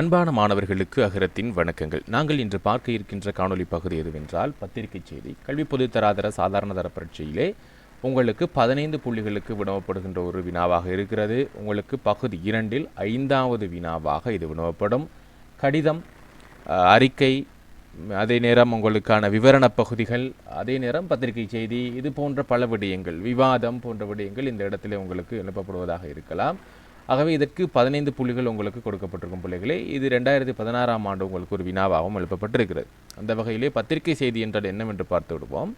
அன்பான மாணவர்களுக்கு அகரத்தின் வணக்கங்கள். நாங்கள் இன்று பார்க்க இருக்கின்ற காணொலி பகுதி எதுவென்றால் பத்திரிகை செய்தி. கல்வி பொது தராதர சாதாரண தர பரீட்சையிலே உங்களுக்கு பதினைந்து புள்ளிகளுக்கு வினவப்படுகின்ற ஒரு வினாவாக இருக்கிறது. உங்களுக்கு பகுதி இரண்டில் ஐந்தாவது வினாவாக இது வினவப்படும். கடிதம் அறிக்கை அதே நேரம் உங்களுக்கான விவரணப் பகுதிகள் அதே நேரம் பத்திரிகை செய்தி இது போன்ற பல விடயங்கள் விவாதம் போன்ற விடயங்கள் இந்த இடத்திலே உங்களுக்கு எழுப்பப்படுவதாக இருக்கலாம். ஆகவே இதற்கு பதினைந்து புள்ளிகள் உங்களுக்கு கொடுக்கப்பட்டிருக்கும் பிள்ளைகளே. இது ரெண்டாயிரத்தி பதினாறாம் ஆண்டு உங்களுக்கு ஒரு வினாவாகவும் எழுப்பப்பட்டிருக்கிறது. அந்த வகையிலே பத்திரிகை செய்தி என்றால் என்னவென்று பார்த்து விடுவோம்.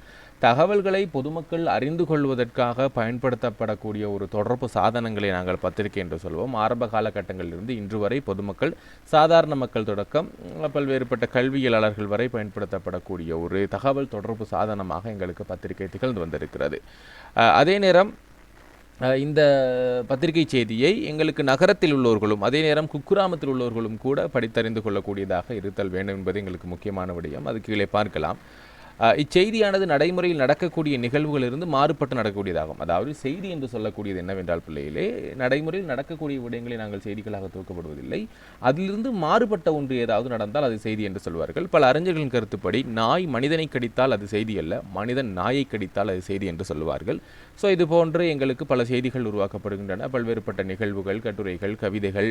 தகவல்களை பொதுமக்கள் அறிந்து கொள்வதற்காக பயன்படுத்தப்படக்கூடிய ஒரு தொடர்பு சாதனங்களை நாங்கள் பத்திரிகை என்று சொல்வோம். ஆரம்ப காலகட்டங்களிலிருந்து இன்று வரை பொதுமக்கள் சாதாரண மக்கள் தொடக்கம் பல்வேறுபட்ட கல்வியலாளர்கள் வரை பயன்படுத்தப்படக்கூடிய ஒரு தகவல் தொடர்பு சாதனமாக எங்களுக்கு பத்திரிகை திகழ்ந்து வந்திருக்கிறது. அதே நேரம் இந்த பத்திரிகை செய்தியை எங்களுக்கு நகரத்தில் உள்ளவர்களும் அதே நேரம் குக்கிராமத்தில் உள்ளவர்களும் கூட படித்தறிந்து கொள்ளக்கூடியதாக இருத்தல் வேண்டும் என்பது எங்களுக்கு முக்கியமான விடயம். அது கீழே பார்க்கலாம். இச்செய்தியானது நடைமுறையில் நடக்கக்கூடிய நிகழ்வுகளிலிருந்து மாறுபட்டு நடக்கக்கூடியதாகும். அதாவது செய்தி என்று சொல்லக்கூடியது என்னவென்றால் பிள்ளைகளே நடைமுறையில் நடக்கக்கூடிய விடயங்களை நாங்கள் செய்திகளாக தூக்கப்படுவதில்லை அதிலிருந்து மாறுபட்ட ஒன்று ஏதாவது நடந்தால் அது செய்தி என்று சொல்வார்கள். பல அறிஞர்களின் கருத்துப்படி நாய் மனிதனை கடித்தால் அது செய்தி அல்ல மனிதன் நாயை கடித்தால் அது செய்தி என்று சொல்வார்கள் ஸோ இது போன்று எங்களுக்கு பல செய்திகள் உருவாக்கப்படுகின்றன. பல்வேறுபட்ட நிகழ்வுகள் கட்டுரைகள் கவிதைகள்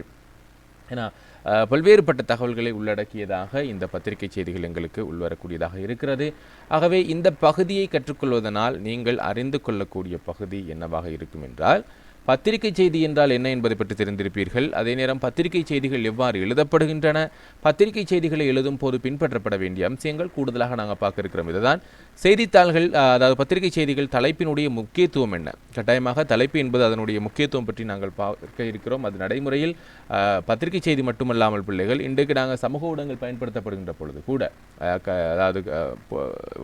ஏன்னா அஹ், பல்வேறுபட்ட தகவல்களை உள்ளடக்கியதாக இந்த பத்திரிகை செய்திகள் எங்களுக்கு உள்வரக்கூடியதாக இருக்கிறது. ஆகவே இந்த பகுதியை கற்றுக்கொள்வதனால் நீங்கள் அறிந்து கொள்ளக்கூடிய பகுதி என்னவாக இருக்கும் என்றால் பத்திரிகை செய்தி என்றால் என்ன என்பதை பற்றி தெரிந்திருப்பீர்கள். அதே நேரம் பத்திரிகை செய்திகள் எவ்வாறு எழுதப்படுகின்றன? பத்திரிகை செய்திகளை எழுதும் போது பின்பற்றப்பட வேண்டிய அம்சங்கள் கூடுதலாக நாங்கள் பார்க்க இருக்கிறோம். இதுதான் செய்தித்தாள்கள் அதாவது பத்திரிகை செய்திகள் தலைப்பினுடைய முக்கியத்துவம் என்ன? கட்டாயமாக தலைப்பு என்பது அதனுடைய முக்கியத்துவம் பற்றி நாங்கள் பார்க்க இருக்கிறோம். அது நடைமுறையில் பத்திரிகை செய்தி மட்டுமல்லாமல் பிள்ளைகள் இன்றைக்கு நாங்கள் சமூக ஊடகங்கள் பயன்படுத்தப்படுகின்ற பொழுது கூட அதாவது அஹ்,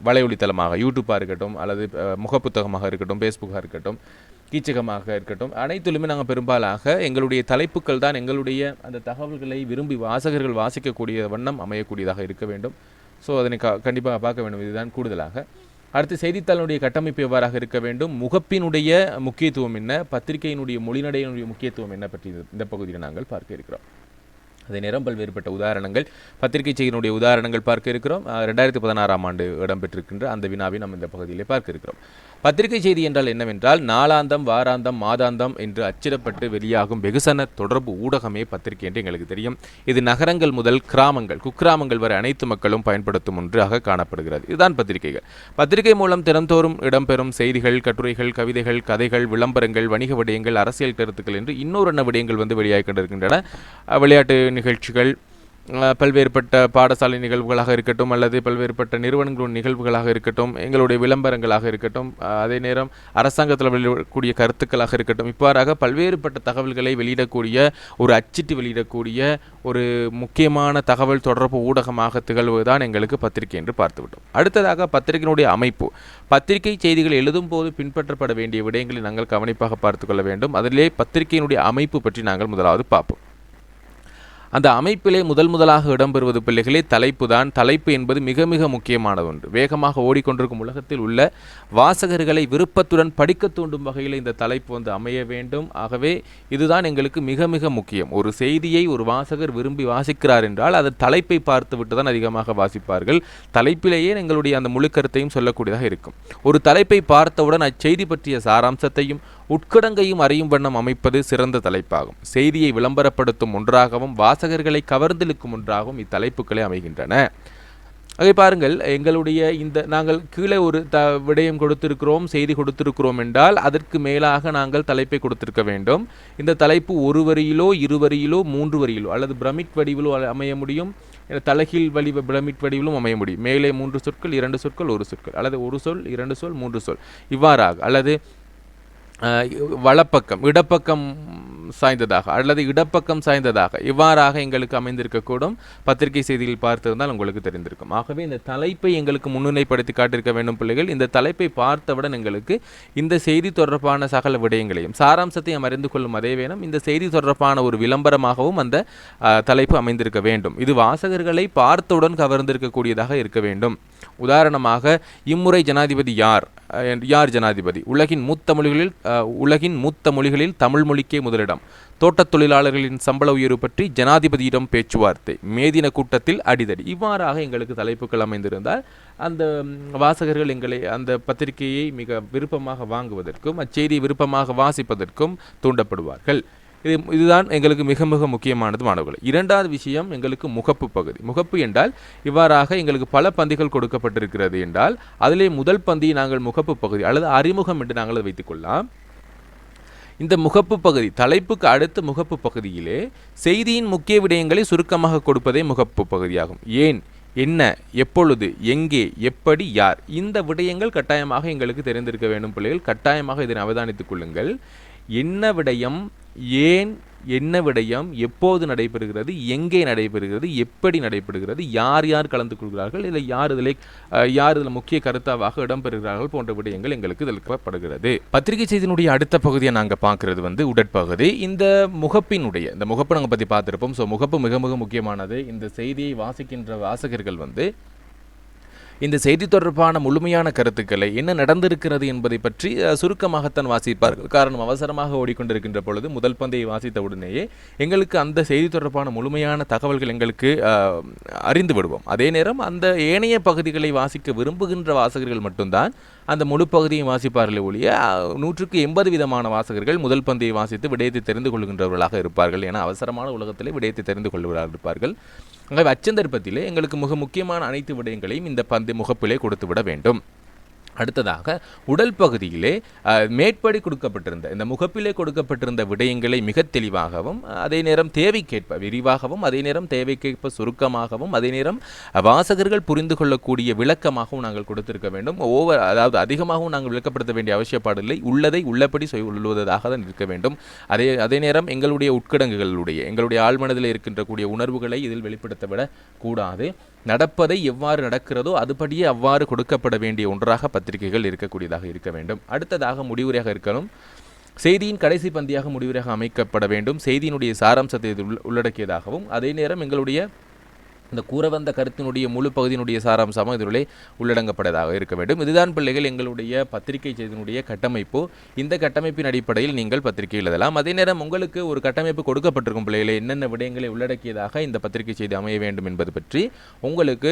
வலையொலித்தளமாக யூடியூப்பாக இருக்கட்டும் அல்லது முகப்புத்தகமாக இருக்கட்டும் ஃபேஸ்புக்காக இருக்கட்டும் கீச்சகமாக இருக்கட்டும். அனைத்திலுமே நாங்கள் பெரும்பாலாக எங்களுடைய தலைப்புகள் தான் எங்களுடைய அந்த தகவல்களை விரும்பி வாசகர்கள் வாசிக்கக்கூடிய வண்ணம் அமையக்கூடியதாக இருக்க வேண்டும். ஸோ அதனை க கண்டிப்பாக பார்க்க வேண்டும். இதுதான் கூடுதலாக. அடுத்து செய்தித்தாளினுடைய கட்டமைப்பு எவ்வாறாக இருக்க வேண்டும்? முகப்பினுடைய முக்கியத்துவம் என்ன? பத்திரிகையினுடைய மொழிநடையினுடைய முக்கியத்துவம் என்ன பற்றி இந்த பகுதியில் நாங்கள் பார்க்க இருக்கிறோம். அதே நேரம் பல்வேறுபட்ட உதாரணங்கள். பத்திரிகை செய்தியினுடைய உதாரணங்கள் பார்க்க இருக்கிறோம். ரெண்டாயிரத்தி பதினாறாம் ஆண்டு இடம்பெற்றிருக்கின்ற அந்த வினாவை நம்ம இந்த பகுதியிலே பார்க்க இருக்கிறோம். பத்திரிகை செய்தி என்றால் என்னவென்றால் நாளாந்தம் வாராந்தம் மாதாந்தம் என்று அச்சிடப்பட்டு வெளியாகும் வெகுசன தொடர்பு ஊடகமே பத்திரிகை என்று எங்களுக்கு தெரியும். இது நகரங்கள் முதல் கிராமங்கள் குக்கிராமங்கள் வரை அனைத்து மக்களும் பயன்படுத்தும் ஒன்றாக காணப்படுகிறது. இதுதான் பத்திரிகைகள். பத்திரிகை மூலம் தினந்தோறும் இடம்பெறும் செய்திகள் கட்டுரைகள் கவிதைகள் கதைகள் விளம்பரங்கள் வணிக விடயங்கள் அரசியல் கருத்துக்கள் என்று இன்னொரு விடயங்கள் வந்து வெளியாகி கொண்டிருக்கின்றன. விளையாட்டு நிகழ்ச்சிகள் பல்வேறுபட்ட பாடசாலை நிகழ்வுகளாக இருக்கட்டும் அல்லது பல்வேறுபட்ட நிறுவனங்களின் நிகழ்வுகளாக இருக்கட்டும் எங்களுடைய விளம்பரங்களாக இருக்கட்டும் அதே நேரம் அரசாங்கத்தில் வெளியிடக்கூடிய கருத்துக்களாக இருக்கட்டும் இவ்வாறாக பல்வேறுபட்ட தகவல்களை வெளியிடக்கூடிய ஒரு அச்சிட்டு வெளியிடக்கூடிய ஒரு முக்கியமான தகவல் தொடர்பு ஊடகமாக திகழ்வதுதான் எங்களுக்கு பத்திரிகை என்று பார்த்துவிட்டோம். அடுத்ததாக பத்திரிகையினுடைய அமைப்பு. பத்திரிகை செய்திகள் எழுதும் போது பின்பற்றப்பட வேண்டிய விடயங்களை நாங்கள் கவனிப்பாக பார்த்துக்கொள்ள வேண்டும். அதிலே பத்திரிகையினுடைய அமைப்பு பற்றி நாங்கள் முதலாவது பார்ப்போம். அந்த அமைப்பிலே முதல் முதலாக இடம்பெறுவது பிள்ளைகளே தலைப்பு தான் தலைப்பு என்பது மிக மிக முக்கியமான ஒன்று. வேகமாக ஓடிக்கொண்டிருக்கும் உலகத்தில் உள்ள வாசகர்களை விருப்பத்துடன் படிக்க தூண்டும் வகையில் இந்த தலைப்பு வந்து அமைய வேண்டும். ஆகவே இதுதான் எங்களுக்கு மிக மிக முக்கியம். ஒரு செய்தியை ஒரு வாசகர் விரும்பி வாசிக்கிறார் என்றால் அது தலைப்பை பார்த்து விட்டு தான் அதிகமாக வாசிப்பார்கள். தலைப்பிலேயே எங்களுடைய அந்த முழுக்கருத்தையும் சொல்லக்கூடியதாக இருக்கும். ஒரு தலைப்பை பார்த்தவுடன் அச்செய்தி பற்றிய சாராம்சத்தையும் உட்கடங்கையும் அறியும் வண்ணம் அமைப்பது சிறந்த தலைப்பாகும். செய்தியை விளம்பரப்படுத்தும் ஒன்றாகவும் வாசகர்களை கவர்ந்திழுக்கும் ஒன்றாகவும் இத்தலைப்புகளே அமைகின்றன. அதை பாருங்கள் எங்களுடைய இந்த நாங்கள் கீழே ஒரு த விடயம் கொடுத்திருக்கிறோம் செய்தி கொடுத்திருக்கிறோம் என்றால் அதற்கு மேலாக நாங்கள் தலைப்பை கொடுத்திருக்க வேண்டும். இந்த தலைப்பு ஒரு வரியிலோ இரு வரியிலோ மூன்று வரியிலோ அல்லது பிரமிட் வடிவிலோ அமைய முடியும். தலைகீழ் வடிவ பிரமிட் வடிவிலும் அமைய முடியும். மேலே மூன்று சொற்கள் இரண்டு சொற்கள் ஒரு சொற்கள் அல்லது ஒரு சொல் இரண்டு சொல் மூன்று சொல். இவ்வாறாக அல்லது வலப்பக்கம் இடப்பக்கம் சாய்ந்ததாக அல்லது இடப்பக்கம் சாய்ந்ததாக இவ்வாறாக எங்களுக்கு அமைந்திருக்கக்கூடும். பத்திரிகை செய்தியில் பார்த்திருந்தால் உங்களுக்கு தெரிந்திருக்கும். ஆகவே இந்த தலைப்பை எங்களுக்கு முன்னிலைப்படுத்தி காட்டியிருக்க வேண்டும் பிள்ளைகள். இந்த தலைப்பை பார்த்தவுடன் எங்களுக்கு இந்த செய்தி தொடர்பான சகல விடயங்களையும் சாராம்சத்தையும் அறிந்து கொள்ளும் அதே வேணும் இந்த செய்தி தொடர்பான ஒரு விளம்பரமாகவும் அந்த தலைப்பு அமைந்திருக்க வேண்டும். இது வாசகர்களை பார்த்தவுடன் கவர்ந்திருக்கக்கூடியதாக இருக்க வேண்டும். உதாரணமாக இம்முறை ஜனாதிபதி யார்? யார் ஜனாதிபதி? உலகின் மூத்த மொழிகளில் உலகின் மூத்த மொழிகளில் தமிழ் மொழிக்கே முதலிடம். தோட்டத் தொழிலாளர்களின் சம்பள உயர்வு பற்றி ஜனாதிபதியிடம் பேச்சுவார்த்தை. மேதின கூட்டத்தில் அடிதடி. இவ்வாறாக எங்களுக்கு தலைப்புகள் அமைந்திருந்தால் அந்த வாசகர்கள் எங்களை அந்த பத்திரிகையை மிக விருப்பமாக வாங்குவதற்கும் அச்செய்தியை விருப்பமாக வாசிப்பதற்கும் தூண்டப்படுவார்கள். இது இதுதான் எங்களுக்கு மிக மிக முக்கியமானது மாணவர்கள். இரண்டாவது விஷயம் எங்களுக்கு முகப்பு பகுதி. முகப்பு என்றால் இவ்வாறாக எங்களுக்கு பல பந்திகள் கொடுக்கப்பட்டிருக்கிறது என்றால் அதிலே முதல் பந்தியை நாங்கள் முகப்பு பகுதி அல்லது அறிமுகம் என்று நாங்கள் அதை வைத்துக்கொள்ளலாம். இந்த முகப்பு பகுதி தலைப்புக்கு அடுத்த முகப்பு பகுதியிலே செய்தியின் முக்கிய விடயங்களை சுருக்கமாக கொடுப்பதே முகப்பு பகுதியாகும். ஏன்? என்ன? எப்பொழுது? எங்கே? எப்படி? யார்? இந்த விடயங்கள் கட்டாயமாக எங்களுக்கு தெரிந்திருக்க வேண்டும் பிள்ளைகள். கட்டாயமாக இதனை அவதானித்துக் கொள்ளுங்கள். என்ன விடயம்? ஏன் என்ன விடயம் எப்போது நடைபெறுகிறது எங்கே நடைபெறுகிறது எப்படி நடைபெறுகிறது யார் யார் கலந்து கொள்கிறார்கள் இல்லை யார் இதில் யார் இதில் முக்கிய கருத்தாவாக இடம்பெறுகிறார்கள் போன்ற விடயங்கள் எங்களுக்கு இதில் இருக்கப்படுகிறது பத்திரிகை செய்தியினுடைய அடுத்த பகுதியை நாங்கள் பார்க்கறது வந்து உடற்பகுதி. இந்த முகப்பினுடைய இந்த முகப்பு நாங்கள் பற்றி பார்த்துருப்போம். ஸோ முகப்பு மிக மிக முக்கியமானது. இந்த செய்தியை வாசிக்கின்ற வாசகர்கள் வந்து இந்த செய்தி தொடர்பான முழுமையான கருத்துக்களை என்ன நடந்திருக்கிறது என்பதை பற்றி சுருக்கமாகத்தான் வாசிப்பார்கள். காரணம் அவசரமாக ஓடிக்கொண்டிருக்கின்ற பொழுது முதல் பந்தையை வாசித்த உடனேயே எங்களுக்கு அந்த செய்தி தொடர்பான முழுமையான தகவல்கள் எங்களுக்கு அறிந்து விடுவோம். அதே நேரம் அந்த ஏனைய பகுதிகளை வாசிக்க விரும்புகின்ற வாசகர்கள் மட்டும்தான் அந்த முழு பகுதியை வாசிப்பார்களே ஒழிய நூற்றுக்கு எண்பது விதமான வாசகர்கள் முதல் பந்தையை வாசித்து விடயத்தை தெரிந்து கொள்கின்றவர்களாக இருப்பார்கள். என அவசரமான உலகத்திலே விடயத்தை தெரிந்து கொள்வதாக இருப்பார்கள். ஆகவே அச்சந்தர்ப்பத்திலே எங்களுக்கு மிக முக்கியமான அனைத்து விடயங்களையும் இந்த பந்து முகப்பிலே கொடுத்து விட வேண்டும். அடுத்ததாக உடல் பகுதியிலே மேற்படி கொடுக்கப்பட்டிருந்த இந்த முகப்பிலே கொடுக்கப்பட்டிருந்த விடயங்களை மிக தெளிவாகவும் அதே நேரம் தேவைக்கேற்ப விரிவாகவும் அதே நேரம் தேவைக்கேற்ப சுருக்கமாகவும் அதே நேரம் வாசகர்கள் புரிந்து கொள்ளக்கூடிய விளக்கமாகவும் நாங்கள் கொடுத்திருக்க வேண்டும். ஓவர் அதாவது அதிகமாகவும் நாங்கள் விளக்கப்படுத்த வேண்டிய அவசியப்பாடில்லை. உள்ளதை உள்ளபடி சொல்லுவதாக தான் இருக்க வேண்டும். அதே அதே நேரம் எங்களுடைய உட்கடங்குகளுடைய எங்களுடைய ஆழ்மனதில் இருக்கின்ற கூடிய உணர்வுகளை இதில் வெளிப்படுத்த விட கூடாது. நடப்பதை எவ்வாறு நடக்கிறதோ அதுபடியே அவ்வாறு கொடுக்கப்பட வேண்டிய ஒன்றாக பத்திரிகைகள் இருக்கக்கூடியதாக இருக்க வேண்டும். அடுத்ததாக முடிவுரையாக இருக்கணும். செய்தியின் கடைசி பந்தியாக முடிவுரையாக அமைக்கப்பட வேண்டும். செய்தியினுடைய சாராம்சத்தை இது உள்ளடக்கியதாகவும் அதே நேரம் எங்களுடைய இந்த கூற வந்த கருத்தினுடைய முழு பகுதியினுடைய சாராம்சமாக இதிலே உள்ளடங்கப்பட்டதாக இருக்க வேண்டும். இதுதான் பிள்ளைகள் எங்களுடைய பத்திரிகை செய்தியினுடைய கட்டமைப்பு. இந்த கட்டமைப்பின் அடிப்படையில் நீங்கள் பத்திரிகை எழுதலாம். அதே நேரம் உங்களுக்கு ஒரு கட்டமைப்பு கொடுக்கப்பட்டிருக்கும் பிள்ளைகளை என்னென்ன விடயங்களை உள்ளடக்கியதாக இந்த பத்திரிகை செய்தி அமைய வேண்டும் என்பது பற்றி உங்களுக்கு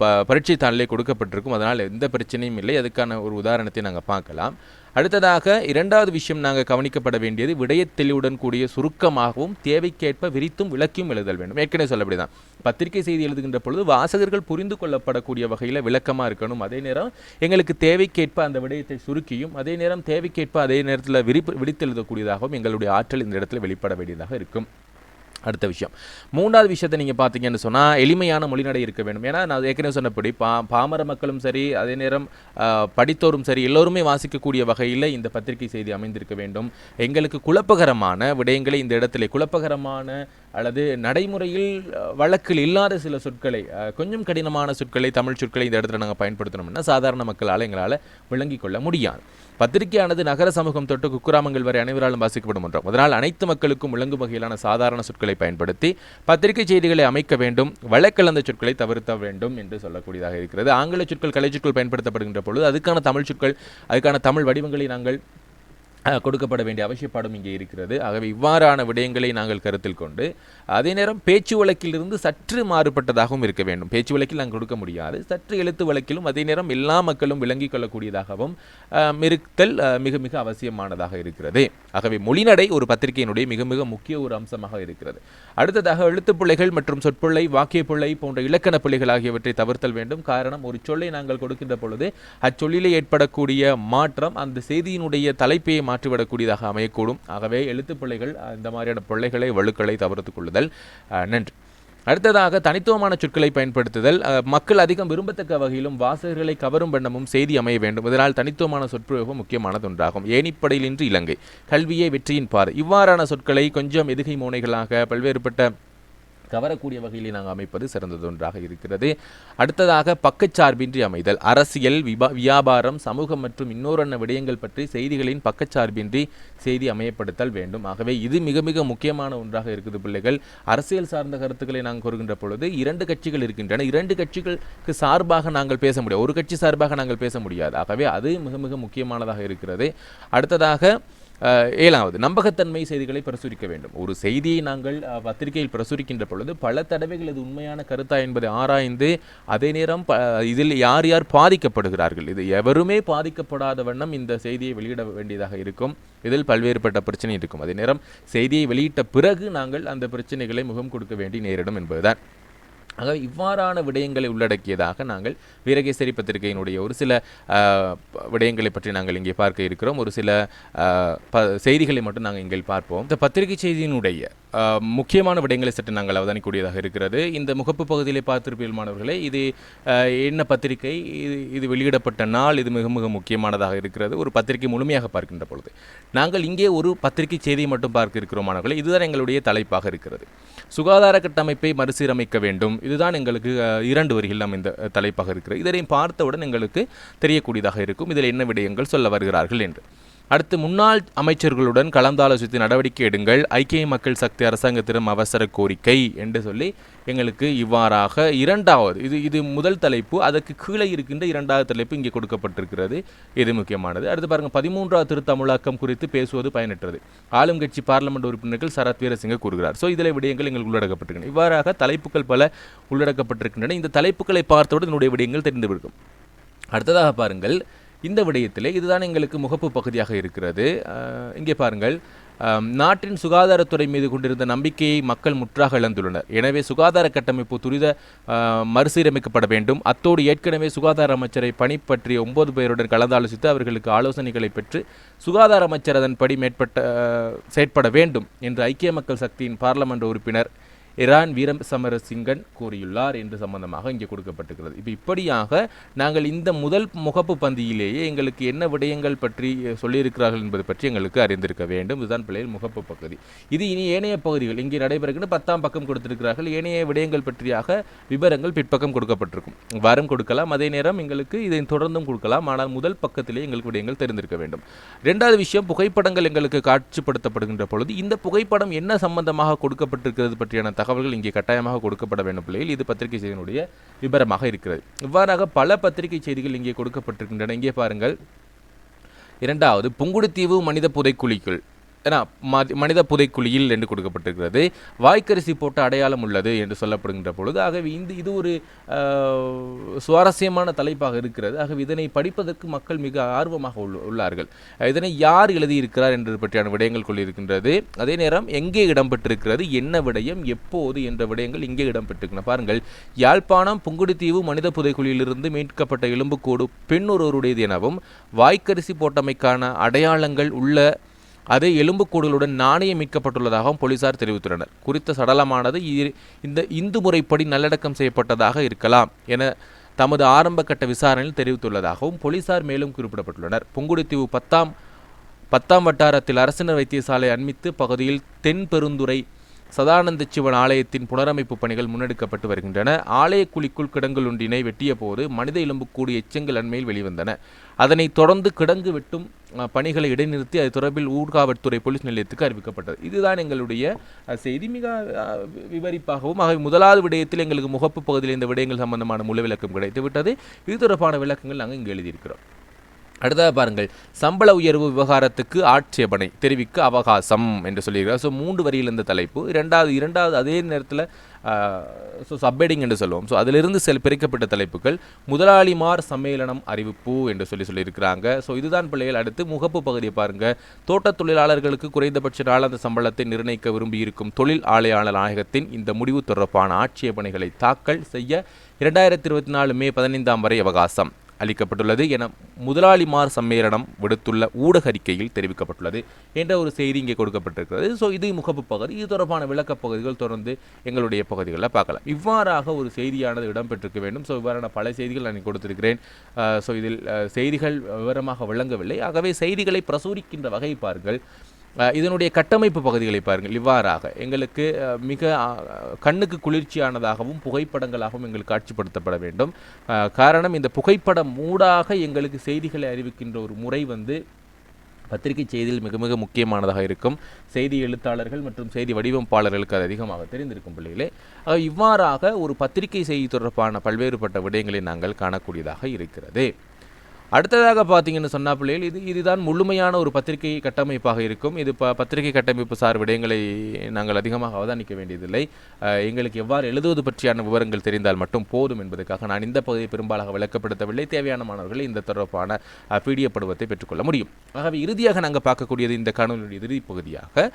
ப பரீட்சை தாளிலே கொடுக்கப்பட்டிருக்கும். அதனால் எந்த பிரச்சனையும் இல்லை. அதுக்கான ஒரு உதாரணத்தை நாங்கள் பார்க்கலாம். அடுத்ததாக இரண்டாவது விஷயம் நாங்கள் கவனிக்கப்பட வேண்டியது விடய தெளிவுடன் கூடிய சுருக்கமாகவும் தேவைக்கேற்ப விரித்தும் விளக்கியும் எழுதல் வேண்டும். ஏற்கனவே சொல்லப்படி தான் பத்திரிகை செய்தி எழுதுகின்ற பொழுது வாசகர்கள் புரிந்து கொள்ளப்படக்கூடிய வகையில் விளக்கமாக இருக்கணும். அதே நேரம் எங்களுக்கு தேவைக்கேற்ப அந்த விடயத்தை சுருக்கியும் அதே நேரம் தேவைக்கேற்ப அதே நேரத்தில் விரிப்பு விரித்தெழுதக்கூடியதாகவும் எங்களுடைய ஆற்றல் இந்த இடத்துல வெளிப்பட வேண்டியதாக இருக்கும். அடுத்த விஷயம். மூன்றாவது விஷயத்தை நீங்கள் பார்த்தீங்கன்னு சொன்னால் எளிமையான மொழிநடை இருக்க வேண்டும். ஏன்னா நான் ஏற்கனவே சொன்னபடி பா பாமர மக்களும் சரி அதே நேரம் படித்தோரும் சரி எல்லோருமே வாசிக்கக்கூடிய வகையில் இந்த பத்திரிகை செய்தி அமைந்திருக்க வேண்டும். எங்களுக்கு குழப்பகரமான விடயங்களை இந்த இடத்துல குழப்பகரமான அல்லது நடைமுறையில் வழக்கில் இல்லாத சில சொற்களை கொஞ்சம் கடினமான சொற்களை தமிழ் சொற்களை இந்த இடத்துல நாங்கள் பயன்படுத்தணும்னா சாதாரண மக்களால் எங்களால் விளங்கிக் கொள்ள முடியாது. பத்திரிகையானது நகர சமூகம் தொட்டு குக்கிராமங்கள் வரை அனைவராலும் வாசிக்கப்படும் என்றோம் அதனால் அனைத்து மக்களுக்கும் விளங்கும் வகையிலான சாதாரண சொற்களை பயன்படுத்தி பத்திரிகை செய்திகளை அமைக்க வேண்டும் வழக்கலந்த சொற்களை தவிர்த்த வேண்டும் என்று சொல்லக்கூடியதாக இருக்கிறது. ஆங்கில சொற்கள் கலை சொற்கள் பயன்படுத்தப்படுகின்ற பொழுது அதுக்கான தமிழ் சொற்கள் அதுக்கான தமிழ் வடிவங்களை நாங்கள் கொடுக்கப்பட வேண்டிய அவசியப்பாடும் இங்கே இருக்கிறது. ஆகவே இவ்வாறான விடயங்களை நாங்கள் கருத்தில் கொண்டு அதே நேரம் பேச்சு வழக்கிலிருந்து சற்று மாறுபட்டதாகவும் இருக்க வேண்டும். பேச்சு வழக்கில் நாங்கள் கொடுக்க முடியாது. சற்று எழுத்து வழக்கிலும் அதே நேரம் எல்லா மக்களும் விளங்கிக் கொள்ளக்கூடியதாகவும் இருத்தல் மிக மிக அவசியமானதாக இருக்கிறது. ஆகவே மொழிநடை ஒரு பத்திரிகையினுடைய மிக மிக முக்கிய ஒரு அம்சமாக இருக்கிறது. அடுத்ததாக எழுத்துப்பிள்ளைகள் மற்றும் சொற்பிள்ளை வாக்கியப்பிள்ளை போன்ற இலக்கண பிள்ளைகள் ஆகியவற்றை தவிர்த்தல் வேண்டும். காரணம் ஒரு சொல்லை நாங்கள் கொடுக்கின்ற பொழுது அச்சொல்லிலே ஏற்படக்கூடிய மாற்றம் அந்த செய்தியினுடைய தலைப்பையை மாற்றிவிடக்கூடியதாக அமையக்கூடும். ஆகவே எழுத்துப் பிள்ளைகள் இந்த மாதிரியான பிள்ளைகளை வலுக்களை தவிர்த்து கொள்ளுதல் நன்றி. அடுத்ததாக தனித்துவமான சொற்களை பயன்படுத்துதல் மக்கள் அதிகம் விரும்பத்தக்க வகையிலும் வாசகர்களை கவரும் வண்ணமும் செய்தி அமைய வேண்டும். இதனால் தனித்துவமான சொற்பிரயோகம் முக்கியமானது ஒன்றாகும் ஏணிப்படையிலின்றி இலங்கை. கல்வியே வெற்றியின் பாதை. இவ்வாறான சொற்களை கொஞ்சம் எதுகை மோனைகளாக பல்வேறுபட்ட கவரக்கூடிய வகையில் நாங்கள் அமைப்பது சிறந்தது ஒன்றாக இருக்கிறது. அடுத்ததாக பக்கச்சார்பின்றி அமைதல். அரசியல் விபா வியாபாரம் சமூகம் மற்றும் இன்னொரு விடயங்கள் பற்றி செய்திகளின் பக்கச்சார்பின்றி செய்தி அமையப்படுத்தல் வேண்டும். ஆகவே இது மிக மிக முக்கியமான ஒன்றாக இருக்குது பிள்ளைகள். அரசியல் சார்ந்த கருத்துக்களை நாங்கள் கூறுகின்ற பொழுது இரண்டு கட்சிகள் இருக்கின்றன. இரண்டு கட்சிகளுக்கு சார்பாக நாங்கள் பேச முடியாது. ஒரு கட்சி சார்பாக நாங்கள் பேச முடியாது. ஆகவே அது மிக மிக முக்கியமானதாக இருக்கிறது. அடுத்ததாக ஏழாவது நம்பகத்தன்மை செய்திகளை பிரசுரிக்க வேண்டும். ஒரு செய்தியை நாங்கள் பத்திரிகையில் பிரசுரிக்கின்ற பொழுது பல தடவைகள் இது உண்மையான கருத்தா என்பதை ஆராய்ந்து அதே நேரம் ப- இதில் யார் யார் பாதிக்கப்படுகிறார்கள்? இது எவருமே பாதிக்கப்படாத வண்ணம் இந்த செய்தியை வெளியிட வேண்டியதாக இருக்கும். இதில் பல்வேறுபட்ட பிரச்சனை இருக்கும். அதே நேரம் செய்தியை வெளியிட்ட பிறகு நாங்கள் அந்த பிரச்சனைகளை முகம் கொடுக்க வேண்டி நேரிடும் என்பதுதான். ஆக இவ்வாறான விடயங்களை உள்ளடக்கியதாக நாங்கள் வீரகேசரி பத்திரிகையினுடைய ஒரு சில விடயங்களை பற்றி நாங்கள் இங்கே பார்க்க இருக்கிறோம். ஒரு சில ப செய்திகளை மட்டும் நாங்கள் இங்கே பார்ப்போம். இந்த பத்திரிகை செய்தியினுடைய முக்கியமான விடயங்களை சற்று நாங்கள் அவதானிக்கூடியதாக இருக்கிறது. இந்த முகப்பு பகுதியிலே பார்த்திருப்பீர்கள் மாணவர்களே இது என்ன பத்திரிகை? இது இது வெளியிடப்பட்ட நாள் இது மிக மிக முக்கியமானதாக இருக்கிறது. ஒரு பத்திரிகை முழுமையாக பார்க்கின்ற பொழுது நாங்கள் இங்கே ஒரு பத்திரிகை செய்தியை மட்டும் பார்க்க இருக்கிறோம் மாணவர்களே. இதுதான் எங்களுடைய தலைப்பாக இருக்கிறது. சுகாதார கட்டமைப்பை மறுசீரமைக்க வேண்டும். இதுதான் எங்களுக்கு இரண்டு வரிகள் நாம் இந்த தலைப்பாக இருக்கிறது இதனை பார்த்தவுடன் எங்களுக்கு தெரியக்கூடியதாக இருக்கும். இதில் என்ன விடயங்கள் சொல்ல வருகிறார்கள் என்று. அடுத்து முன்னாள் அமைச்சர்களுடன் கலந்தாலோசித்து நடவடிக்கை எடுங்கள். ஐக்கிய மக்கள் சக்தி அரசாங்கத்திடம் அவசர கோரிக்கை என்று சொல்லி எங்களுக்கு இவ்வாறாக இரண்டாவது இது இது முதல் தலைப்பு. அதற்கு கீழே இருக்கின்ற இரண்டாவது தலைப்பு இங்கே கொடுக்கப்பட்டிருக்கிறது. இது முக்கியமானது? அடுத்து பாருங்கள் பதிமூன்றாவது திருத்தமிழாக்கம் குறித்து பேசுவது பயனற்றது. ஆளும் கட்சி பார்லமெண்ட் உறுப்பினர்கள் சரத் வீரசிங்க கூறுகிறார். ஸோ இதில் விடயங்கள் எங்களுக்கு உள்ளடக்கப்பட்டிருக்கின்றன. இவ்வாறாக தலைப்புகள் பல உள்ளடக்கப்பட்டிருக்கின்றன. இந்த தலைப்புகளை பார்த்தவுடன் இதனுடைய விடயங்கள் தெரிந்துவிடும் அடுத்ததாக பாருங்கள் இந்த விடயத்திலே இதுதான் எங்களுக்கு முகப்பு பகுதியாக இருக்கிறது. இங்கே பாருங்கள். நாட்டின் சுகாதாரத்துறை மீது கொண்டிருந்த நம்பிக்கையை மக்கள் முற்றாக இழந்துள்ளனர். எனவே சுகாதார கட்டமைப்பு துரித மறுசீரமைக்கப்பட வேண்டும். அத்தோடு ஏற்கனவே சுகாதார அமைச்சரை பணி பற்றிய ஒன்பது பேருடன் கலந்தாலோசித்து அவர்களுக்கு ஆலோசனைகளை பெற்று சுகாதார அமைச்சர் அதன்படி மேற்பட்ட செயற்பட வேண்டும் என்று ஐக்கிய மக்கள் சக்தியின் பார்லமெண்ட் உறுப்பினர் இரான் வீரம் சமரசிங்கன் கூறியுள்ளார் என்று சம்பந்தமாக இங்கே கொடுக்கப்பட்டிருக்கிறது. இப்போ இப்படியாக நாங்கள் இந்த முதல் முகப்பு பந்தியிலேயே எங்களுக்கு என்ன விடயங்கள் பற்றி சொல்லியிருக்கிறார்கள் என்பது பற்றி எங்களுக்கு அறிந்திருக்க வேண்டும். இதுதான் பிள்ளைகள் முகப்பு பகுதி. இது இனி ஏனைய பகுதிகள். இங்கே நடைபெறுகின்ற பத்தாம் பக்கம் கொடுத்திருக்கிறார்கள். ஏனைய விடயங்கள் பற்றியாக விவரங்கள் பிற்பக்கம் கொடுக்கப்பட்டிருக்கும். வாரம் கொடுக்கலாம். அதே நேரம் எங்களுக்கு இதை தொடர்ந்தும் கொடுக்கலாம். ஆனால் முதல் பக்கத்திலே எங்களுக்கு விடயங்கள் தெரிந்திருக்க வேண்டும். இரண்டாவது விஷயம் புகைப்படங்கள் எங்களுக்கு காட்சிப்படுத்தப்படுகின்ற பொழுது இந்த புகைப்படம் என்ன சம்பந்தமாக கொடுக்கப்பட்டிருக்கிறது பற்றியான தகவல்கள் இங்கே கட்டாயமாக கொடுக்கப்பட வேண்டும் பிள்ளையில் இது பத்திரிகை செய்தியினுடைய விபரமாக இருக்கிறது. இவ்வாறாக பல பத்திரிகை செய்திகள் இங்கே கொடுக்கப்பட்டிருக்கின்றன. இங்கே பாருங்கள். இரண்டாவது புங்குடுதீவு மனித புதைக்குழிக்குள் ஏன்னா மனித புதைக்குழியில் என்று கொடுக்கப்பட்டிருக்கிறது. வாய்க்கரிசி போட்ட அடையாளம் உள்ளது என்று சொல்லப்படுகின்ற பொழுது ஆகவே இந்த இது ஒரு சுவாரஸ்யமான தலைப்பாக இருக்கிறது. ஆகவே இதனை படிப்பதற்கு மக்கள் மிக ஆர்வமாக உள்ளார்கள். இதனை யார் எழுதியிருக்கிறார் என்பது பற்றியான விடயங்கள் கொள்ளியிருக்கின்றது அதே நேரம் எங்கே இடம்பெற்றிருக்கிறது என்ன விடயம் எப்போது என்ற விடயங்கள் இங்கே இடம்பெற்றிருக்கின்றன. பாருங்கள் யாழ்ப்பாணம் புங்குடித்தீவு மனித புதைக்குழியிலிருந்து மீட்கப்பட்ட எலும்புக்கூடு பெண் ஒருவருடையது எனவும் வாய்க்கரிசி போட்டமைக்கான அடையாளங்கள் உள்ள அதே எலும்புக்கூடுகளுடன் நாணயம் மீட்கப்பட்டுள்ளதாகவும் போலீசார் தெரிவித்துள்ளனர். குறித்த சடலமானது இந்த இந்து முறைப்படி நல்லடக்கம் செய்யப்பட்டதாக இருக்கலாம் என தமது ஆரம்ப கட்ட விசாரணையில் தெரிவித்துள்ளதாகவும் போலீசார் மேலும் குறிப்பிடப்பட்டுள்ளனர். புங்குடுதீவு பத்தாம் பத்தாம் வட்டாரத்தில் அரசினர் வைத்தியசாலை அண்மித்து பகுதியில் தென் பெருந்துறை சதானந்த சிவன் ஆலயத்தின் புனரமைப்பு பணிகள் முன்னெடுக்கப்பட்டு வருகின்றன. ஆலய குழிக்குள் கிடங்கு ஒன்றினை வெட்டிய போது மனித எலும்புக்கூடு எச்சங்கள் அண்மையில் வெளிவந்தன. அதனைத் தொடர்ந்து கிடங்கு வெட்டும் பணிகளை இடைநிறுத்தி அது தொடர்பில் ஊர்காவல்துறை போலீஸ் நிலையத்துக்கு அறிவிக்கப்பட்டது. இதுதான் எங்களுடைய செய்தி. மிக வி- விவரிப்பாகவும் ஆகவே முதலாவது விடயத்தில் எங்களுக்கு முகப்பு பகுதியில் இந்த விடயங்கள் சம்பந்தமான முழு விளக்கம் கிடைத்து விட்டது இது தொடர்பான விளக்கங்கள் நாங்கள் இங்கே எழுதியிருக்கிறோம். அடுத்ததாக பாருங்கள் சம்பள உயர்வு விவகாரத்துக்கு ஆட்சேபனை தெரிவிக்க அவகாசம் என்று சொல்லியிருக்கிறார். ஸோ மூன்று வரியில் இருந்த தலைப்பு இரண்டாவது இரண்டாவது அதே நேரத்தில் ஸோ சப்பேடிங் என்று சொல்லுவோம். ஸோ அதிலிருந்து செல் பிரிக்கப்பட்ட தலைப்புகள் முதலாளிமார் சம்மேளனம் அறிவிப்பு என்று சொல்லி சொல்லியிருக்கிறாங்க. ஸோ இதுதான் பிள்ளைகள். அடுத்து முகப்பு பகுதியை பாருங்க. தோட்டத் தொழிலாளர்களுக்கு குறைந்தபட்ச நாளாந்த சம்பளத்தை நிர்ணயிக்க விரும்பியிருக்கும் தொழில் ஆலையாளர் நாயகத்தின் இந்த முடிவு தொடர்பான ஆட்சேபனைகளை தாக்கல் செய்ய இரண்டாயிரத்தி இருபத்தி நாலு மே பதினைந்தாம் வரை அவகாசம். அளிக்கப்பட்டுள்ளது என முதலாளிமார் சம்மேளனம் விடுத்துள்ள ஊடக அறிக்கையில் தெரிவிக்கப்பட்டுள்ளது என்ற ஒரு செய்தி இங்கே கொடுக்கப்பட்டிருக்கிறது. ஸோ இது முகப்பு பகுதி. இது தொடர்பான விளக்கப் பகுதிகள் தொடர்ந்து எங்களுடைய பகுதிகளில் பார்க்கலாம். இவ்வாறாக ஒரு செய்தியானது இடம்பெற்றிருக்க வேண்டும். ஸோ இவ்வாறான பல செய்திகள் நான் கொடுத்திருக்கிறேன். ஸோ இதில் செய்திகள் விவரமாக விளங்கவில்லை. ஆகவே செய்திகளை பிரசுரிக்கின்ற வகை பாருங்கள். இதனுடைய கட்டமைப்பு பகுதிகளை பாருங்கள். இவ்வாறாக எங்களுக்கு மிக கண்ணுக்கு குளிர்ச்சியானதாகவும் புகைப்படங்களாகவும் எங்களுக்கு காட்சிப்படுத்தப்பட வேண்டும். காரணம் இந்த புகைப்படம் மூடாக எங்களுக்கு செய்திகளை அறிவிக்கின்ற ஒரு முறை வந்து பத்திரிகை செய்தியில் மிக மிக முக்கியமானதாக இருக்கும். செய்தி எழுத்தாளர்கள் மற்றும் செய்தி வடிவமைப்பாளர்களுக்கு அது அதிகமாக தெரிந்திருக்கும் பிள்ளைகளே. இவ்வாறாக ஒரு பத்திரிகை செய்தி தொடர்பான பல்வேறுபட்ட விடயங்களை நாங்கள் காணக்கூடியதாக இருக்கிறது. அடுத்ததாக பார்த்தீங்கன்னு சொன்னா பிள்ளைகள் இது இதுதான் முழுமையான ஒரு பத்திரிகை கட்டமைப்பாக இருக்கும். இது ப பத்திரிகை கட்டமைப்பு சார் விடயங்களை நாங்கள் அதிகமாக அவதானிக்க வேண்டியதில்லை. எங்களுக்கு எவ்வாறு எழுதுவது பற்றியான விவரங்கள் தெரிந்தால் மட்டும் போதும் என்பதற்காக நான் இந்த பகுதியை பெரும்பாலாக விளக்கப்படுத்தவில்லை. தேவையான மாணவர்கள் இந்த தொடர்பான பிடிஎஃப் படுவத்தை பெற்றுக்கொள்ள முடியும். ஆகவே இறுதியாக நாங்கள் பார்க்கக்கூடியது இந்த காணொலியுடைய இறுதி பகுதியாக.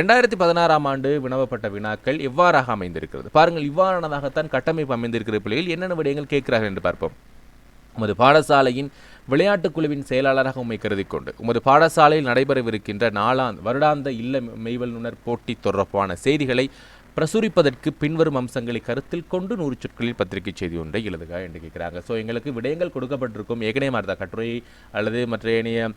ரெண்டாயிரத்தி பதினாறாம் ஆண்டு வினவப்பட்ட வினாக்கள் எவ்வாறாக அமைந்திருக்கிறது? பாருங்கள் இவ்வாறானதாகத்தான் கட்டமைப்பு அமைந்திருக்கிற பிள்ளைகள். என்னென்ன விடயங்கள் கேட்கிறார்கள் என்று பார்ப்போம். நமது பாடசாலையின் விளையாட்டுக் குழுவின் செயலாளராக உண்மை கருதி கொண்டு. உமது பாடசாலையில் நடைபெறவிருக்கின்ற நாளாந்த வருடாந்த இல்ல மெய்வல்லுனர் போட்டி தொடர்பான செய்திகளை பிரசுரிப்பதற்கு பின்வரும் அம்சங்களை கருத்தில் கொண்டு நூறு சொற்களில் பத்திரிகை செய்தி ஒன்றை எழுதுக என்று கேட்குறாங்க. ஸோ எங்களுக்கு விடயங்கள் கொடுக்கப்பட்டிருக்கும். ஏற்கனவே மாறுதா கட்டுரை அல்லது மற்ற ஏனைய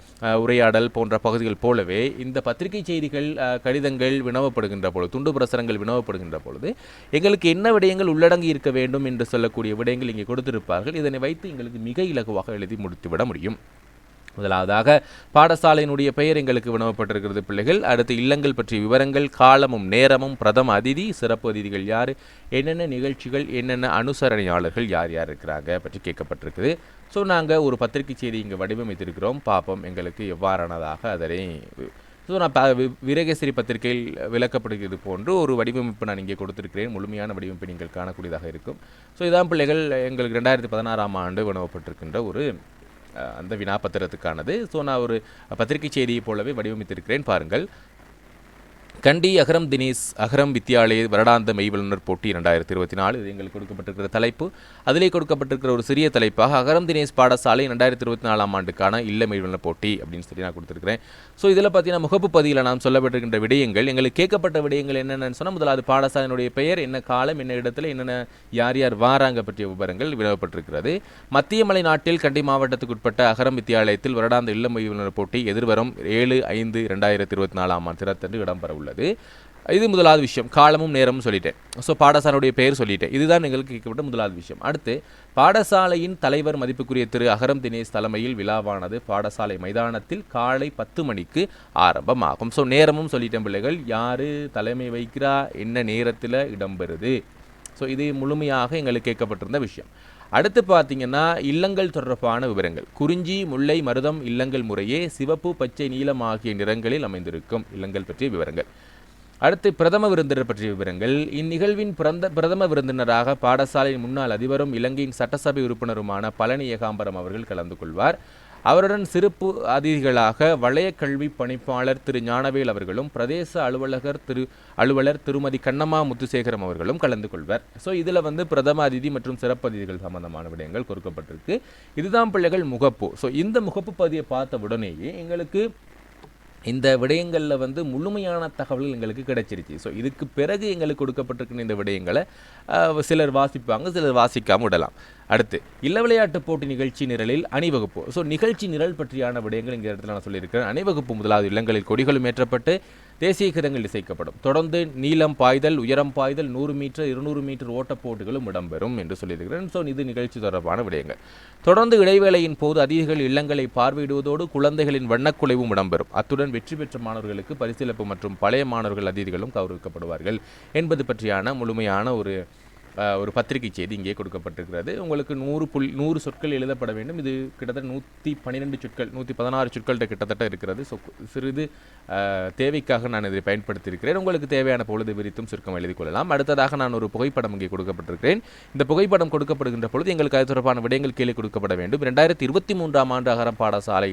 உரையாடல் போன்ற பகுதிகள் போலவே இந்த பத்திரிகை செய்திகள் கடிதங்கள் வினவப்படுகின்ற பொழுது துண்டு பிரசுரங்கள் வினவப்படுகின்ற பொழுது எங்களுக்கு என்ன விடயங்கள் உள்ளடங்கி இருக்க வேண்டும் என்று சொல்லக்கூடிய விடயங்கள் இங்கே கொடுத்திருப்பார்கள். இதனை வைத்து எங்களுக்கு மிக இலகுவாக எழுதி முடித்துவிட முடியும். முதலாவதாக பாடசாலையினுடைய பெயர் எங்களுக்கு வினவப்பட்டிருக்கிறது பிள்ளைகள். அடுத்து இல்லங்கள் பற்றிய விவரங்கள் காலமும் நேரமும் பிரதம அதிதி சிறப்பு அதிதிகள் யார் என்னென்ன நிகழ்ச்சிகள் என்னென்ன அனுசரணையாளர்கள் யார் யார் இருக்கிறாங்க பற்றி கேட்கப்பட்டிருக்குது. ஸோ நாங்கள் ஒரு பத்திரிகை செய்தி இங்கே வடிவமைத்திருக்கிறோம். பார்ப்போம் எங்களுக்கு எவ்வாறானதாக அதனை ஸோ நான் வீரகேசரி பத்திரிகையில் விளக்கப்படுகிறது போன்று ஒரு வடிவமைப்பு நான் இங்கே கொடுத்திருக்கிறேன். முழுமையான வடிவமைப்பு நீங்கள் காணக்கூடியதாக இருக்கும். ஸோ இதான் பிள்ளைகள் எங்களுக்கு ரெண்டாயிரத்தி பதினாறாம் ஆண்டு வினவப்பட்டிருக்கின்ற ஒரு அந்த வினாபத்திரத்துக்கானது ஸோ நான் ஒரு பத்திரிகை செய்தியை போலவே வடிவமைத்திருக்கிறேன். பாருங்கள். கண்டி அகரம் தினேஷ் அகரம் வித்யாலய வருடாந்த மெய்வல்லுனர் போட்டி ரெண்டாயிரத்தி இருபத்தி நாலு. இது எங்களுக்கு கொடுக்கப்பட்டிருக்கிற தலைப்பு. அதிலே கொடுக்கப்பட்டிருக்கிற ஒரு சிறிய தலைப்பாக அகரம் தினேஷ் பாடசாலை ரெண்டாயிரத்தி இருபத்தி நாலாம் ஆண்டுக்கான இல்ல மெய்வல்லுனர் போட்டி அப்படின்னு சொல்லி நான் கொடுத்துருக்கிறேன். ஸோ இதில் பார்த்தீங்கன்னா முகப்பு பதிவில் நாம் சொல்லப்பட்டிருக்கின்ற விடயங்கள் எங்களுக்கு கேட்கப்பட்ட விடயங்கள் என்னென்னு சொன்னால் முதலாவது பாடசாலையினுடைய பெயர் என்ன காலம் என்ன இடத்துல என்னென்ன யார் யார் வாராங்க பற்றிய விவரங்கள் வினவப்பட்டிருக்கிறது. மத்திய மலை நாட்டில் கண்டி மாவட்டத்துக்குட்பட்ட அகரம் வித்தியாலயத்தில் வருடாந்த இல்ல மெய்வல்லுனர் போட்டி எதிர்வரும் ஏழு ஐந்து ரெண்டாயிரத்தி இருபத்தி நாலாம் ஆண்டு திறத்தன்று இடம்பெற உள்ளது. இது முதலாவது விஷயம். காலமும் நேரமும் சொல்லிட்டேன். ஸோ பாடசாலையுடைய பெயர் சொல்லிட்டேன். இதுதான் எங்களுக்கு கேட்கப்பட்ட முதலாவது விஷயம். அடுத்து பாடசாலையின் தலைவர் மதிப்புக்குரிய திரு அகரம் தினேஷ் தலைமையில் விழாவானது பாடசாலை மைதானத்தில் காலை பத்து மணிக்கு ஆரம்பமாகும். ஸோ நேரமும் சொல்லிட்டேன் பிள்ளைகள். யார் தலைமை வைக்கிறா என்ன நேரத்தில் இடம்பெறுது? ஸோ இது முழுமையாக எங்களுக்கு கேட்கப்பட்டிருந்த விஷயம். அடுத்து பார்த்தீங்கன்னா இல்லங்கள் தொடர்பான விவரங்கள். குறிஞ்சி முல்லை மருதம் இல்லங்கள் முறையே சிவப்பு பச்சை நீலம் ஆகிய நிறங்களில் அமைந்திருக்கும் இல்லங்கள் பற்றிய விவரங்கள். அடுத்து பிரதம விருந்தினர் பற்றிய விவரங்கள். இந்நிகழ்வின் பிறந்த பிரதம விருந்தினராக பாடசாலையின் முன்னாள் அதிபரும் இலங்கையின் சட்டசபை உறுப்பினருமான பழனி ஏகாம்பரம் அவர்கள் கலந்து கொள்வார். அவருடன் சிறப்பு அதிதிகளாக வளைய கல்வி பணிப்பாளர் திரு ஞானவேல் அவர்களும் பிரதேச அலுவலகர் திரு அலுவலர் திருமதி கண்ணம்மா முத்துசேகரம் அவர்களும் கலந்து கொள்வர். ஸோ இதில் வந்து பிரதம அதிதி மற்றும் சிறப்பு அதிதிகள் சம்பந்தமான விடயங்கள் கொடுக்கப்பட்டிருக்கு. இதுதான் பிள்ளைகள் முகப்பு. ஸோ இந்த முகப்பு பதியை பார்த்த உடனேயே எங்களுக்கு இந்த விடயங்களில் வந்து முழுமையான தகவல்கள் எங்களுக்கு கிடைச்சிருச்சு. ஸோ இதுக்கு பிறகு எங்களுக்கு கொடுக்கப்பட்டிருக்கிற இந்த விடயங்களை சிலர் வாசிப்பாங்க சிலர் வாசிக்காமல் விடலாம். அடுத்து இல்ல விளையாட்டு போட்டி நிகழ்ச்சி நிரலில் அணிவகுப்பு. ஸோ நிகழ்ச்சி நிரல் பற்றியான விடயங்கள் இந்த இடத்துல நான் சொல்லியிருக்கிறேன் அணிவகுப்பு முதலாவது இல்லங்களில் கொடிகளும் ஏற்றப்பட்டு தேசிய கீதங்கள் இசைக்கப்படும். தொடர்ந்து நீளம் பாய்தல் உயரம் பாய்தல் நூறு மீட்டர் இருநூறு மீட்டர் ஓட்டப் போட்டிகளும் இடம்பெறும் என்று சொல்லியிருக்கிறேன். ஸோ இது நிகழ்ச்சி தொடர்பான விடயங்கள். தொடர்ந்து இடைவேளையின் போது அதிதிகள் இல்லங்களை பார்வையிடுவதோடு குழந்தைகளின் வண்ணக்குலைவும் இடம்பெறும். அத்துடன் வெற்றி பெற்ற மாணவர்களுக்கு பரிசீலிப்பு மற்றும் பழைய மாணவர்கள் அதிதிகளும் கௌரவிக்கப்படுவார்கள் என்பது பற்றியான முழுமையான ஒரு ஒரு பத்திரிகை செய்தி இங்கே கொடுக்கப்பட்டிருக்கிறது. உங்களுக்கு நூறு புல் நூறு சொற்கள் எழுதப்பட வேண்டும். இது கிட்டத்தட்ட நூற்றி பன்னிரெண்டு சொற்கள் நூற்றி பதினாறு சொற்கள்கிட்ட கிட்டத்தட்ட இருக்கிறது. ஸோ சிறிது தேவைக்காக நான் இதை பயன்படுத்தியிருக்கிறேன். உங்களுக்கு தேவையான பொழுது விரித்தும் சுருக்கம் எழுதி கொள்ளலாம். அடுத்ததாக நான் ஒரு புகைப்படம் இங்கே கொடுக்கப்பட்டிருக்கிறேன். இந்த புகைப்படம் கொடுக்கப்படுகின்ற பொழுது எங்களுக்கு அது தொடர்பான விடயங்கள் கீழே கொடுக்கப்பட வேண்டும். ரெண்டாயிரத்தி இருபத்தி மூன்றாம் ஆண்டு அகரம் பாடசாலை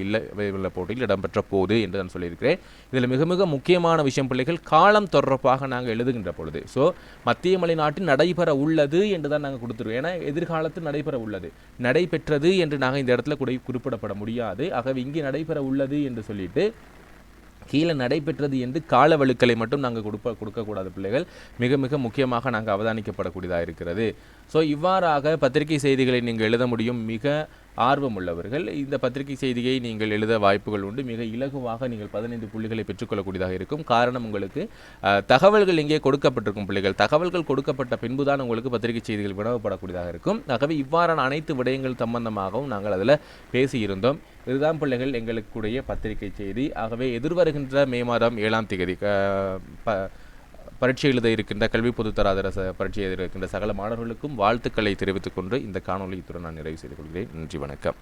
உள்ள போட்டியில் இடம்பெற்ற போது என்று நான் சொல்லியிருக்கிறேன். இதில் மிக மிக முக்கியமான விஷயம் பிள்ளைகள் காலம் தொடர்பாக நாங்கள் எழுதுகின்ற பொழுது. ஸோ மத்திய மலை நாட்டில் நடைபெற உள்ளது என்று தான் நாங்கள் கொடுத்துருவோம். ஏன்னா எதிர்காலத்தில் நடைபெற உள்ளது. நடைபெற்றது என்று நாங்கள் இந்த இடத்துல குறி குறிப்பிடப்பட முடியாது. ஆகவே இங்கே நடைபெற உள்ளது என்று சொல்லிட்டு கீழே நடைபெற்றது என்று கால வழுக்களை மட்டும் நாங்கள் கொடுப்ப கொடுக்கக்கூடாது பிள்ளைகள். மிக மிக முக்கியமாக நாங்கள் அவதானிக்கப்படக்கூடியதாக இருக்கிறது. ஸோ இவ்வாறாக பத்திரிகை செய்திகளை நீங்கள் எழுத முடியும். மிக ஆர்வம் உள்ளவர்கள் இந்த பத்திரிகை செய்தியை நீங்கள் எழுத வாய்ப்புகள் உண்டு. மிக இலகுவாக நீங்கள் பதினைந்து புள்ளிகளை பெற்றுக்கொள்ளக்கூடியதாக இருக்கும். காரணம் உங்களுக்கு தகவல்கள் இங்கே கொடுக்கப்பட்டிருக்கும் பிள்ளைகள். தகவல்கள் கொடுக்கப்பட்ட பின்புதான் உங்களுக்கு பத்திரிகை செய்திகள் வினவப்படக்கூடியதாக இருக்கும். ஆகவே இவ்வாறான அனைத்து விடயங்கள் சம்பந்தமாகவும் நாங்கள் அதில் பேசியிருந்தோம். இதுதான் பிள்ளைகள் எங்களுக்குடைய பத்திரிகை செய்தி. ஆகவே எதிர்வருகின்ற மே மாதம் ஏழாம் தேதி க- ப- பரீட்சை எழுத இருக்கின்ற கல்வி பொதுத்தராதர ச பரீட்சை எழுத இருக்கின்ற சகல மாணவர்களுக்கும் வாழ்த்துக்களை தெரிவித்துக் கொண்டு இந்த காணொலி இத்துடன் நான் நிறைவு செய்து கொள்கிறேன். நன்றி வணக்கம்.